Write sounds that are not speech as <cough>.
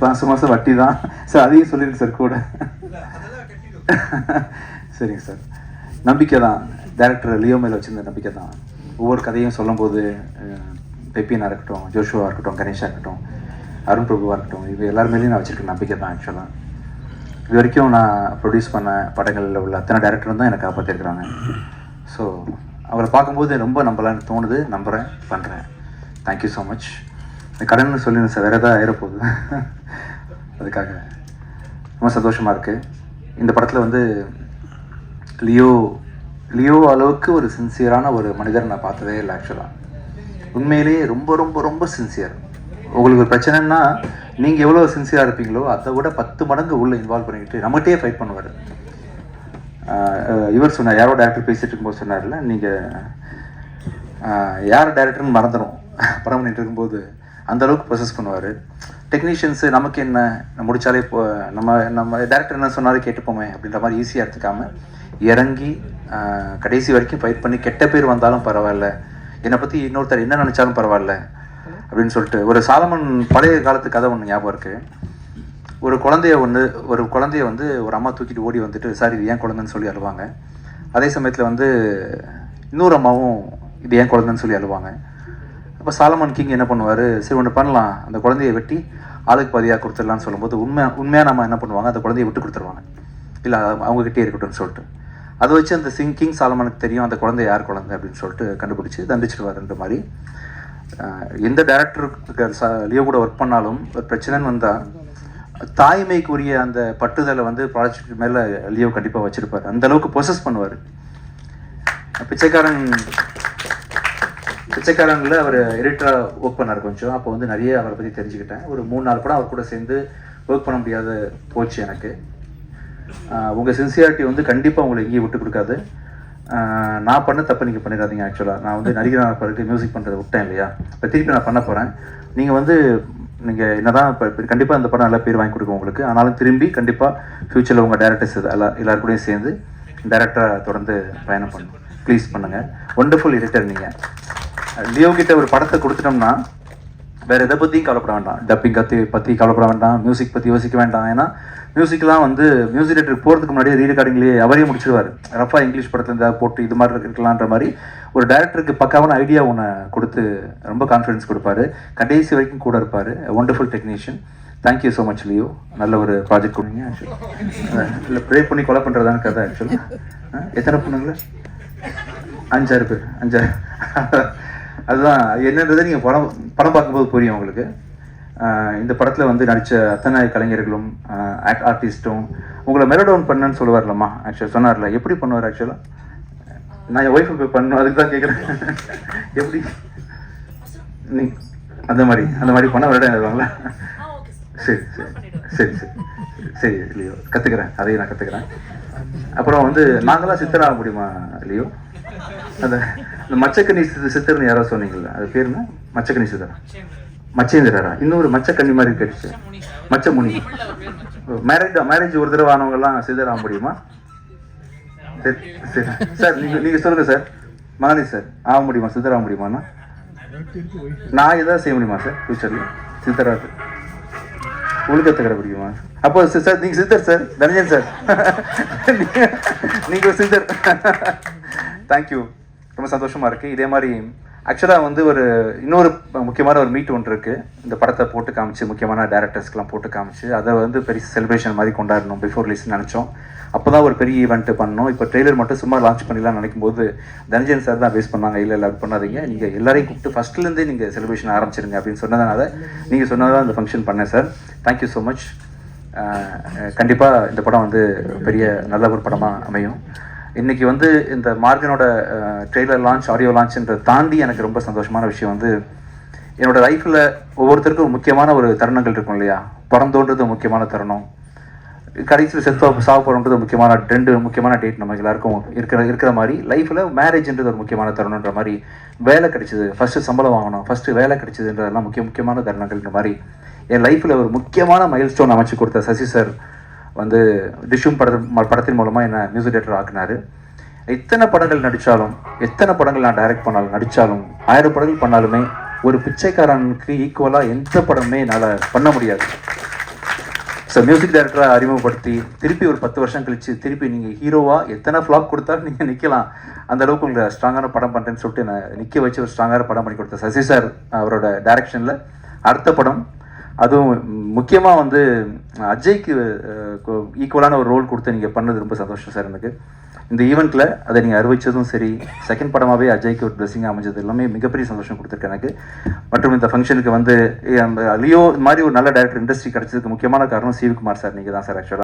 மாதம் மாதம் வட்டி தான் சார் அதையும் சொல்லிடுங்க சார் கூட. சரிங்க சார். நம்பிக்கை தான் டேரக்டர் லியோ மேல வச்சிருந்த நம்பிக்கை தான் ஒவ்வொரு கதையும் சொல்லும்போது பெப்பியனாக இருக்கட்டும் ஜோஷுவா இருக்கட்டும் கணேஷா இருக்கட்டும் அருண் பிரபுவாக இருக்கட்டும் இது எல்லார் மேலேயும் நான் வச்சுருக்க நம்பிக்கை தான் ஆக்சுவலாக இது வரைக்கும் நான் ப்ரொடியூஸ் பண்ண படங்களில் உள்ள அத்தனை டேரக்டரும் தான் எனக்கு காப்பாற்றிருக்கிறாங்க ஸோ அவரை பார்க்கும்போது ரொம்ப நம்பலான்னு தோணுது. நம்புகிறேன் பண்ணுறேன் தேங்க்யூ ஸோ மச் கடன் சொல்லிடுங்க சார் வேறு ஏதாவது ஆயிரப்போகுது அதுக்காக. ரொம்ப சந்தோஷமாக இருக்குது இந்த படத்தில் வந்து லியோ லியோ அளவுக்கு ஒரு சின்சியரான ஒரு மனிதர் நான் பார்த்ததே இல்லை ஆக்சுவலாக உண்மையிலேயே ரொம்ப ரொம்ப ரொம்ப சின்சியர் உங்களுக்கு ஒரு பிரச்சனைன்னா நீங்கள் எவ்வளோ சின்சியராக இருப்பீங்களோ அதை விட பத்து மடங்கு உள்ளே இன்வால்வ் பண்ணிக்கிட்டு நம்மகிட்டே ஃபைட் பண்ணுவார். இவர் சொன்னார் யாரோ டேரக்டர் பேசிகிட்டு இருக்கும்போது சொன்னார்ல நீங்கள் யார் டேரக்டர்னு மறந்துடும் படம் பண்ணிகிட்டு இருக்கும்போது அந்த அளவுக்கு ப்ரொசஸ் பண்ணுவார். டெக்னீஷியன்ஸு நமக்கு என்ன நம்ம இப்போ நம்ம நம்ம டேரக்டர் என்ன சொன்னாலும் கேட்டுப்போமே அப்படின்ற மாதிரி ஈஸியாக எடுத்துக்காமல் இறங்கி கடைசி வரைக்கும் ஃபைட் பண்ணி கெட்ட பேர் வந்தாலும் பரவாயில்ல. என்னை பற்றி இன்னொருத்தர் என்ன நினச்சாலும் பரவாயில்ல அப்படின்னு சொல்லிட்டு ஒரு சாலமன் பழைய காலத்து கதை ஒன்று ஞாபகம் இருக்குது ஒரு குழந்தைய ஒன்று ஒரு குழந்தைய வந்து ஒரு அம்மா தூக்கிட்டு ஓடி வந்துட்டு சாரி இது ஏன் குழந்தைன்னு சொல்லி அழுவாங்க? அதே சமயத்தில் வந்து இன்னொரு அம்மாவும் இது ஏன் குழந்தைன்னு சொல்லி அழுவாங்க? அப்போ சாலமன் கிங் என்ன பண்ணுவார்? சரி ஒன்று பண்ணலாம். அந்த குழந்தைய வெட்டி ஆளுக்கு பதியாக கொடுத்துடலான்னு சொல்லும்போது உண்மை உண்மையாக நம்ம என்ன பண்ணுவாங்க? அந்த குழந்தைய விட்டு கொடுத்துருவாங்க. இல்லை அவங்ககிட்டே இருக்கட்டும்னு சொல்லிட்டு. அதை வச்சு அந்த சிங் கிங் சாலமனுக்கு தெரியும் அந்த குழந்தை யார் குழந்தை அப்படின்னு சொல்லிட்டு கண்டுபிடிச்சி தண்டிச்சிடுவாருன்ற மாதிரி. எந்த டேரக்டருக்கு லியோ கூட ஒர்க் பண்ணாலும் ஒரு பிரச்சனைன்னு வந்தால் தாய்மைக்குரிய அந்த பட்டுதலை வந்து ப்ராஜெக்ட் மேலே லியோ கண்டிப்பாக வச்சுருப்பார். அந்த அளவுக்கு ப்ரொசஸ் பண்ணுவார். பிச்சைக்காரன் பிச்சைக்காரங்களில் அவர் எடிட்டராக ஒர்க் பண்ணார் கொஞ்சம். அப்போ வந்து நிறைய அவரை பற்றி தெரிஞ்சுக்கிட்டேன். ஒரு மூணு நாள் படம் அவர் கூட சேர்ந்து ஒர்க் பண்ண முடியாத போச்சு எனக்கு. உங்கள் சின்சியாரிட்டி வந்து கண்டிப்பாக உங்களை எங்கேயும் விட்டு கொடுக்காது. நான் பண்ண தப்பு நீங்கள் பண்ணிடாதீங்க ஆக்சுவலாக நான் வந்து நடிகரான பிறகு மியூசிக் பண்ணுறதை விட்டேன் இல்லையா? இப்போ திருப்பி நான் பண்ண போகிறேன் நீங்கள் வந்து நீங்கள் என்னதான் இப்போ கண்டிப்பாக இந்த படம் நல்லா பேர் வாங்கி கொடுக்கும் உங்களுக்கு. ஆனாலும் திரும்பி கண்டிப்பாக ஃப்யூச்சரில் உங்கள் டேரக்டர்ஸ் எல்லா எல்லாருக்கூடையும் சேர்ந்து டேரக்டராக தொடர்ந்து பயணம் பண்ணணும் ப்ளீஸ் பண்ணுங்கள் ஒண்டர்ஃபுல் எடிட்டர் நீங்கள் லியோ கிட்ட ஒரு படத்தை கொடுத்துட்டோம்னா வேற எதை பற்றியும் கவலைப்பட வேண்டாம். டப்பிங் கத்தி பற்றி கவலைப்பட வேண்டாம். மியூசிக் பற்றி யோசிக்க வேண்டாம். ஏன்னா மியூசிக்லாம் வந்து மியூசிக் டேரக்டர் போகிறதுக்கு முன்னாடியே ரீ அவரே முடிச்சிருவார். ரஃபா இங்கிலீஷ் படத்தில் இருந்தால் போட்டு இது மாதிரி இருக்கலான்ற மாதிரி ஒரு டேரக்டருக்கு பக்காவான ஐடியா ஒன்று கொடுத்து ரொம்ப கான்ஃபிடன்ஸ் கொடுப்பாரு. கடைசி வரைக்கும் கூட இருப்பார். Wonderful technician thank you so much Leo நல்ல ஒரு ப்ராஜெக்ட் கொடுங்க ஆக்சுவலி இல்லை ப்ரே பண்ணி கொலை பண்ணுறதான கதை ஆக்சுவலாக எத்தனை பொண்ணுங்களா? அஞ்சாறு பேர். அஞ்சாறு அதுதான். என்னன்றதை நீங்கள் படம் படம் பார்க்கும்போது புரியும் உங்களுக்கு. இந்த படத்தில் வந்து நடித்த அத்தனை கலைஞர்களும் ஆக்ட் ஆர்டிஸ்ட்டும் உங்களை மெலடவுன் பண்ணேன்னு சொல்லுவார்லம்மா ஆக்சுவலாக சொன்னார்ல. எப்படி பண்ணுவார் ஆக்சுவலாக நான் என் ஒய்ஃபை போய் பண்ணணும் அதுக்கு தான் கேட்குறேன் எப்படி? நீ அந்த மாதிரி அந்த மாதிரி பண்ண விட வருவாங்களா சரி சரி சரி சரி. சரி லியோ கற்றுக்கிறேன் அதையும் நான் கற்றுக்கிறேன் அப்புறம் வந்து நாங்களாம் சித்தராக முடியுமா லியோ? அந்த இந்த மச்சக்கண்ணி சித்த சித்தர்னு யாரோ சொன்னீங்கல்ல அது பேர் என்ன? மச்சக்கனி சித்தரா? மச்சேந்திரரா? இன்னொரு மச்சக்கன்னி மாதிரி கேட்டுச்சு. மச்சமுனி. மேரேஜ் மேரேஜ் ஒரு தடவை ஆனவங்கலாம் சித்தர் ஆக முடியுமா? சரி சரி. சார் நீங்க நீங்க சொல்லுங்க சார். மகனி சார் ஆக முடியுமா? சித்தர் ஆக முடியுமாண்ணா நான் ஏதாவது செய்ய முடியுமா சார்? ஃபியூச்சர்ல சித்தரா ஒழுக்கத்தை கடைபிடிக்குமா அப்போ சி- சார் நீங்க சித்தர் சார். தனஞ்சன் சார். <laughs> நீங்க- சித்தர். <laughs> தேங்க்யூ ரொம்ப இருக்குது இதே மாதிரி ஆக்சுவலாக வந்து ஒரு இன்னொரு முக்கியமான ஒரு மீட் ஒன்று இருக்குது இந்த படத்தை போட்டு காமிச்சு முக்கியமான டேரக்டர்ஸ்க்கெலாம் போட்டு காமிச்சு அதை வந்து பெரிய செலிப்ரேஷன் மாதிரி கொண்டாடணும் பிஃபோர் ரிலீஸ் நினச்சோம். அப்போ தான் ஒரு பெரிய ஈவெண்ட்டு பண்ணோம் இப்போ ட்ரெய்லர் மட்டும் சும்மா லான்ச் பண்ணிடலாம் நினைக்கும் போது தனஞ்சன் சார் தான் பேஸ் பண்ணாங்க இல்லை இல்லை அது பண்ணாதீங்க. நீங்கள் எல்லாரையும் கூப்பிட்டு ஃபஸ்ட்லேருந்தே நீங்கள் செலிப்ரேஷன் ஆரம்பிச்சிருங்க அப்படின்னு சொன்னதுனால நீங்கள் சொன்னதான் அந்த ஃபங்க்ஷன் பண்ணேன் சார் தேங்க்யூ ஸோ மச் கண்டிப்பாக இந்த படம் வந்து பெரிய நல்ல ஒரு படமாக அமையும். இன்னைக்கு வந்து இந்த மார்கனோட ட்ரெய்லர் லான்ச் ஆடியோ லான்ச்ன்றதை தாண்டி எனக்கு ரொம்ப சந்தோஷமான விஷயம் வந்து என்னோட லைஃப்பில் ஒவ்வொருத்தருக்கும் முக்கியமான ஒரு தருணங்கள் இருக்கும் இல்லையா? பிறந்தோன்றது தோன்றது முக்கியமான தருணம். கடைசியில் செத்து சாவு போகிறோன்றது முக்கியமான ரெண்டு முக்கியமான டேட் நம்ம எல்லாருக்கும் இருக்கிற இருக்கிற மாதிரி லைஃப்பில் மேரேஜ்ன்றது ஒரு முக்கியமான தருணன்ற மாதிரி வேலை கிடைச்சிது. ஃபஸ்ட்டு சம்பளம் வாங்கணும். ஃபஸ்ட்டு வேலை கிடைச்சதுன்றதெல்லாம் முக்கிய முக்கியமான தருணங்கள்ன்ற மாதிரி. என் லைஃப்பில் ஒரு முக்கியமான மைல் ஸ்டோன் அமைச்சு கொடுத்த சசி சார் வந்து டிஷும் பட படத்தின் மூலமாக என்னை மியூசிக் டேரக்டர் ஆக்குனாரு. எத்தனை படங்கள் நடித்தாலும் எத்தனை படங்கள் நான் டைரக்ட் பண்ணாலும் நடித்தாலும் ஆயிரம் படங்கள் பண்ணாலுமே ஒரு பிச்சைக்காரனுக்கு ஈக்குவலாக எந்த படமே என்னால் பண்ண முடியாது. ஸோ மியூசிக் டைரக்டராக அறிமுகப்படுத்தி திருப்பி ஒரு பத்து வருஷம் கழித்து திருப்பி நீங்கள் ஹீரோவாக எத்தனை ஃப்ளாப் கொடுத்தாலும் நீங்கள் நிற்கலாம் அந்த அளவுக்கு உங்களை ஸ்ட்ராங்கான படம் பண்ணுறேன்னு சொல்லிட்டு நான் நிற்க வச்சு ஒரு ஸ்ட்ராங்கான படம் பண்ணி கொடுத்த சசி சார் அவரோட டைரக்ஷனில் அடுத்த படம் அதுவும் முக்கியமாக வந்து அஜய்க்கு ஈக்குவலான ஒரு ரோல் கொடுத்து நீங்கள் பண்ணது ரொம்ப சந்தோஷம் சார் எனக்கு. இந்த ஈவெண்ட்டில் அதை நீங்கள் அறிவிச்சதும் சரி செகண்ட் படமாகவே அஜய்க்கு ஒரு பிளஸிங் அமைஞ்சது எல்லாமே மிகப்பெரிய சந்தோஷம் கொடுத்துருக்கு எனக்கு. மற்றும் இந்த ஃபங்க்ஷனுக்கு வந்து லியோ மாதிரி ஒரு நல்ல டேரக்டர் இண்டஸ்ட்ரி கிடைச்சதுக்கு முக்கியமான காரணம் சிவகுமார் சார் நீங்கள் தான் சார் ஆக்சுவலாக